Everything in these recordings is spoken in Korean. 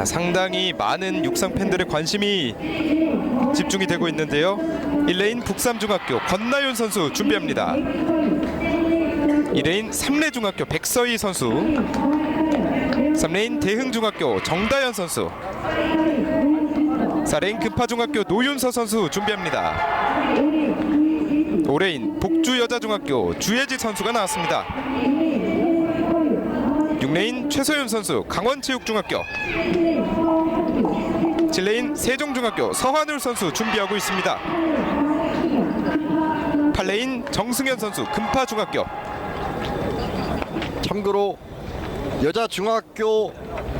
자, 상당히 많은 육상 팬들의 관심이 집중이 되고 있는데요. 1레인 북삼중학교 권나윤 선수 준비합니다. 2레인 삼례중학교 백서희 선수 3레인 대흥중학교 정다현 선수 4레인 금파중학교 노윤서 선수 준비합니다 5레인 복주여자중학교 주예지 선수가 나왔습니다 6레인 최소윤 선수 강원체육중학교 7레인 세종중학교 서한울 선수 준비하고 있습니다 8레인 정승현 선수 금파중학교 참고로 여자 중학교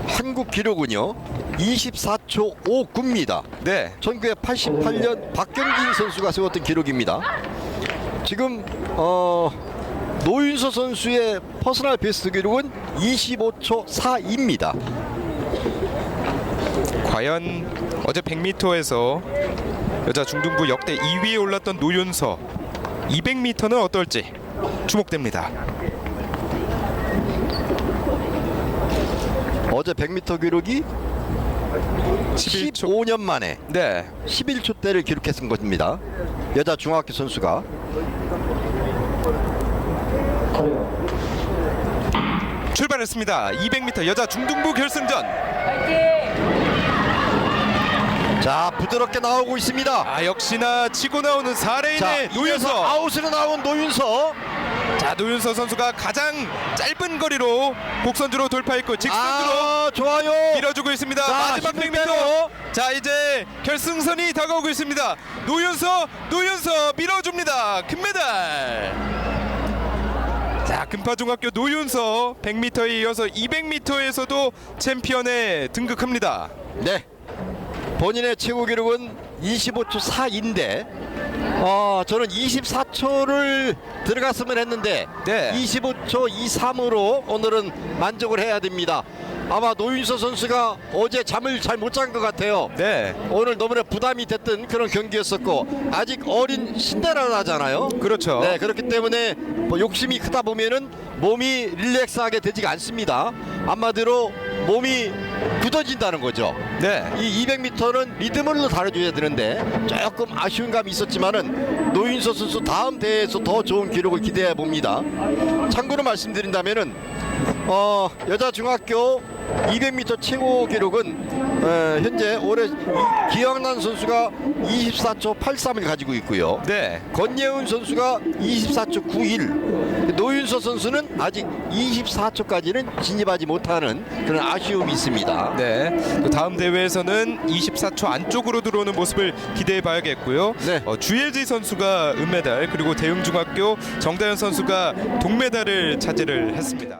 한국 기록은요 24초 59입니다. 네 1988년 박경진 선수가 세웠던 기록입니다. 지금 어, 노윤서 선수의 퍼스널 베스트 기록은 25초 4입니다. 과연 어제 100m에서 여자 중등부 역대 2위에 올랐던 노윤서 200m는 어떨지 주목됩니다. 어제 100m 기록이 11초. 15년 만에 네. 11초대를 기록했은 것입니다. 여자 중학교 선수가 출발했습니다. 200m 여자 중등부 결승전. 자 부드럽게 나오고 있습니다. 아 역시나 치고 나오는 자 4레인의 이어서 노윤서. 아웃으로 나온 노윤서 자 노윤서 선수가 가장 짧은 거리로 곡선주로 돌파했고 직선주로 아 좋아요. 밀어주고 있습니다. 자, 마지막 힘을 100m. 빼요. 자 이제 결승선이 다가오고 있습니다. 노윤서 노윤서 밀어줍니다. 금메달. 자 금파중학교 노윤서 100m에 이어서 200m에서도 챔피언에 등극합니다. 네. 본인의 최고 기록은 25초 4인데 어, 저는 24초를 들어갔으면 했는데 네. 25초 23으로 오늘은 만족을 해야 됩니다. 아마 노윤서 선수가 어제 잠을 잘 못 잔 것 같아요. 네. 오늘 너무나 부담이 됐던 그런 경기였었고 아직 어린 신데렐라잖아요. 그렇죠. 네, 그렇기 때문에 뭐 욕심이 크다 보면은 몸이 릴렉스하게 되지가 않습니다. 한마디로 몸이 굳어진다는 거죠. 네. 이 200m는 리듬으로 다뤄줘야 되는데 조금 아쉬운 감이 있었지만은 노윤서 선수 다음 대회에서 더 좋은 기록을 기대해 봅니다. 참고로 말씀드린다면은 어, 여자 중학교 200m 최고 기록은 어, 현재 올해 이- 기영란 선수가 24초 83을 가지고 있고요. 네. 권예훈 선수가 24초 91. 노윤서 선수는 아직 24초까지는 진입하지 못하는 그런 아쉬움이 있습니다. 네. 또 다음 대회에서는 24초 안쪽으로 들어오는 모습을 기대해 봐야겠고요. 네. 어, 주예지 선수가 은메달 그리고 대흥중학교 정다현 선수가 동메달을 차지를 했습니다.